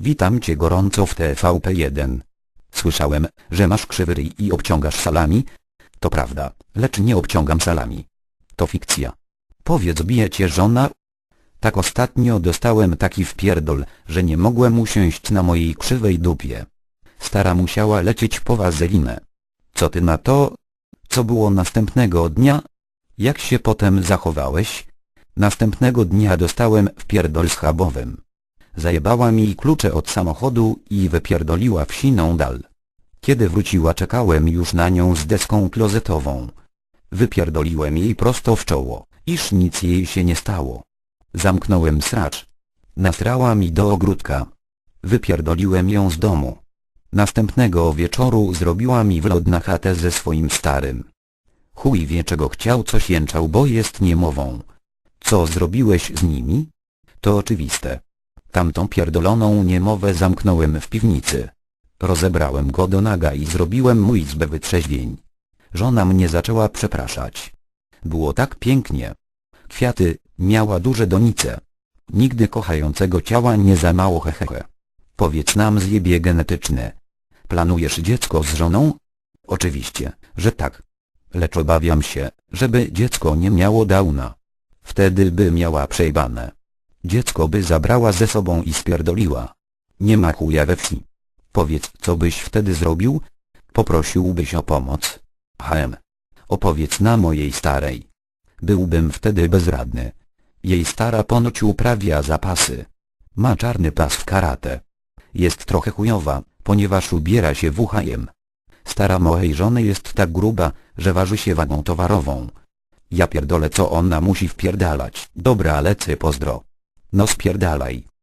Witam cię gorąco w TVP1. Słyszałem, że masz krzywy ryj i obciągasz salami. To prawda, lecz nie obciągam salami. To fikcja. Powiedz bije cię żona? Tak ostatnio dostałem taki wpierdol, że nie mogłem usiąść na mojej krzywej dupie. Stara musiała lecieć po wazelinę. Co ty na to? Co było następnego dnia? Jak się potem zachowałeś? Następnego dnia dostałem wpierdol schabowym. Zajebała mi klucze od samochodu i wypierdoliła w siną dal. Kiedy wróciła czekałem już na nią z deską klozetową. Wypierdoliłem jej prosto w czoło, iż nic jej się nie stało. Zamknąłem sracz. Nasrała mi do ogródka. Wypierdoliłem ją z domu. Następnego wieczoru zrobiła mi wlot na chatę ze swoim starym. Chuj wie czego chciał coś jęczał bo jest niemową. Co zrobiłeś z nimi? To oczywiste. Tamtą pierdoloną niemowę zamknąłem w piwnicy. Rozebrałem go do naga i zrobiłem mu izbę wytrzeźwień. Żona mnie zaczęła przepraszać. Było tak pięknie. Kwiaty, miała duże donice. Nigdy kochającego ciała nie za mało hehehe. Powiedz nam zjebie genetyczne. Planujesz dziecko z żoną? Oczywiście, że tak. Lecz obawiam się, żeby dziecko nie miało Downa. Wtedy by miała przejbane. Dziecko by zabrała ze sobą i spierdoliła. Nie ma chuja we wsi. Powiedz co byś wtedy zrobił? Poprosiłbyś o pomoc. HM. Opowiedz na mojej starej. Byłbym wtedy bezradny. Jej stara ponoć uprawia zapasy. Ma czarny pas w karate. Jest trochę chujowa, ponieważ ubiera się w. Stara mojej żony jest tak gruba, że waży się wagą towarową. Ja pierdolę co ona musi wpierdalać. Dobra lecę pozdro. No spierdalaj.